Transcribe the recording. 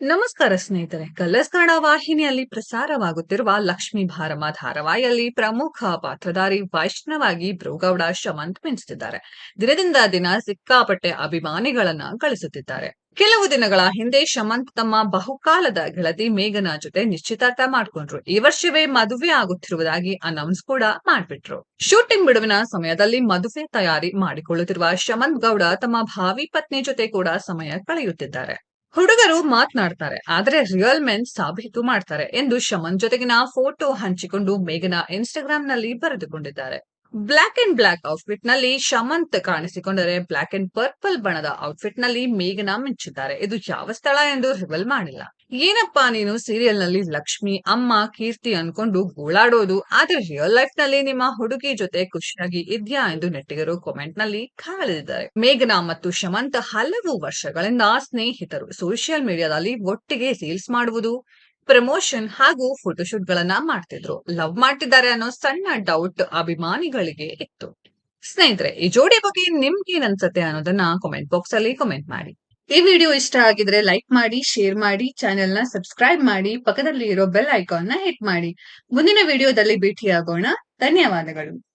ನಮಸ್ಕಾರ ಸ್ನೇಹಿತರೆ. ಕಲರ್ಸ್ ಕನ್ನಡ ವಾಹಿನಿಯಲ್ಲಿ ಪ್ರಸಾರವಾಗುತ್ತಿರುವ ಲಕ್ಷ್ಮೀ ಭಾರಮ ಧಾರಾವಾಹಿಯಲ್ಲಿ ಪ್ರಮುಖ ಪಾತ್ರಧಾರಿ ವೈಷ್ಣವಾಗಿ ಬ್ರೋಗೌಡ ಶಮಂತ್ ಮಿಂಚುತ್ತಿದ್ದಾರೆ ದಿನದಿಂದ ದಿನ ಸಿಕ್ಕಾಪಟ್ಟೆ ಅಭಿಮಾನಿಗಳನ್ನ ಗಳಿಸುತ್ತಿದ್ದಾರೆ. ಕೆಲವು ದಿನಗಳ ಹಿಂದೆ ಶಮಂತ್ ತಮ್ಮ ಬಹುಕಾಲದ ಗೆಳತಿ ಮೇಘನ ಜೊತೆ ನಿಶ್ಚಿತಾರ್ಥ ಮಾಡ್ಕೊಂಡ್ರು. ಈ ವರ್ಷವೇ ಮದುವೆ ಆಗುತ್ತಿರುವುದಾಗಿ ಅನೌನ್ಸ್ ಕೂಡ ಮಾಡ್ಬಿಟ್ರು. ಶೂಟಿಂಗ್ ಬಿಡುವಿನ ಸಮಯದಲ್ಲಿ ಮದುವೆ ತಯಾರಿ ಮಾಡಿಕೊಳ್ಳುತ್ತಿರುವ ಶಮಂತ್ ಗೌಡ ತಮ್ಮ ಭಾವಿ ಪತ್ನಿ ಜೊತೆ ಕೂಡ ಸಮಯ ಕಳೆಯುತ್ತಿದ್ದಾರೆ. ಹುಡುಗರು ಮಾತನಾಡ್ತಾರೆ, ಆದ್ರೆ ರಿಯಲ್ ಮೆನ್ ಸಾಬೀತು ಮಾಡ್ತಾರೆ ಎಂದು ಶಮನ್ ಜೊತೆಗಿನ ಫೋಟೋ ಹಂಚಿಕೊಂಡು ಮೇಘನಾ ಇನ್ಸ್ಟಾಗ್ರಾಮ್ನಲ್ಲಿ ಬರೆದುಕೊಂಡಿದ್ದಾರೆ. ಬ್ಲಾಕ್ ಅಂಡ್ ಬ್ಲಾಕ್ ಔಟ್ಫಿಟ್ನಲ್ಲಿ ಶಮಂತ್ ಕಾಣಿಸಿಕೊಂಡರೆ ಬ್ಲಾಕ್ ಅಂಡ್ ಪರ್ಪಲ್ ಬಣ್ಣದ ಔಟ್ಫಿಟ್ನಲ್ಲಿ ಮೇಘನಾ ಮಿಂಚಿದ್ದಾರೆ. ಇದು ಯಾವ ಸ್ಥಳ ಎಂದು ರಿವಲ್ ಮಾಡಿಲ್ಲ. ಏನಪ್ಪಾ ನೀನು ಸೀರಿಯಲ್ನಲ್ಲಿ ಲಕ್ಷ್ಮಿ, ಅಮ್ಮ, ಕೀರ್ತಿ ಅನ್ಕೊಂಡು ಗೋಳಾಡೋದು, ಆದ್ರೆ ರಿಯಲ್ ಲೈಫ್ನಲ್ಲಿ ನಿಮ್ಮ ಹುಡುಗಿ ಜೊತೆ ಖುಷಿಯಾಗಿ ಇದ್ಯಾ ಎಂದು ನೆಟ್ಟಿಗರು ಕಾಮೆಂಟ್ನಲ್ಲಿ ಕಾಲಿದ್ದಾರೆ ಮೇಘನಾ ಮತ್ತು ಶಮಂತ್ ಹಲವು ವರ್ಷಗಳಿಂದ ಸ್ನೇಹಿತರು ಸೋಷಿಯಲ್ ಮೀಡಿಯಾದಲ್ಲಿ ಒಟ್ಟಿಗೆ ರೀಲ್ಸ್ ಮಾಡುವುದು ಪ್ರಮೋಷನ್ ಹಾಗೂ ಫೋಟೋಶೂಟ್ ಗಳನ್ನ ಮಾಡ್ತಿದ್ರು. ಲವ್ ಮಾಡ್ತಿದ್ದಾರೆ ಅನ್ನೋ ಸಣ್ಣ ಡೌಟ್ ಅಭಿಮಾನಿಗಳಿಗೆ ಇತ್ತು. ಸ್ನೇಹಿತರೆ, ಈ ಜೋಡಿ ಬಗ್ಗೆ ನಿಮ್ಗೆ ಏನ್ ಅನ್ಸತ್ತೆ ಅನ್ನೋದನ್ನ ಕಾಮೆಂಟ್ ಬಾಕ್ಸ್ ಅಲ್ಲಿ ಕಾಮೆಂಟ್ ಮಾಡಿ. ಈ ವಿಡಿಯೋ ಇಷ್ಟ ಆಗಿದ್ರೆ ಲೈಕ್ ಮಾಡಿ ಶೇರ್ ಮಾಡಿ ಚಾನೆಲ್ನ ಸಬ್ಸ್ಕ್ರೈಬ್ ಮಾಡಿ ಪಕ್ಕದಲ್ಲಿ ಇರೋ ಬೆಲ್ ಐಕಾನ್ನ ಹಿಟ್ ಮಾಡಿ. ಮುಂದಿನ ವಿಡಿಯೋದಲ್ಲಿ ಭೇಟಿಯಾಗೋಣ. ಧನ್ಯವಾದಗಳು.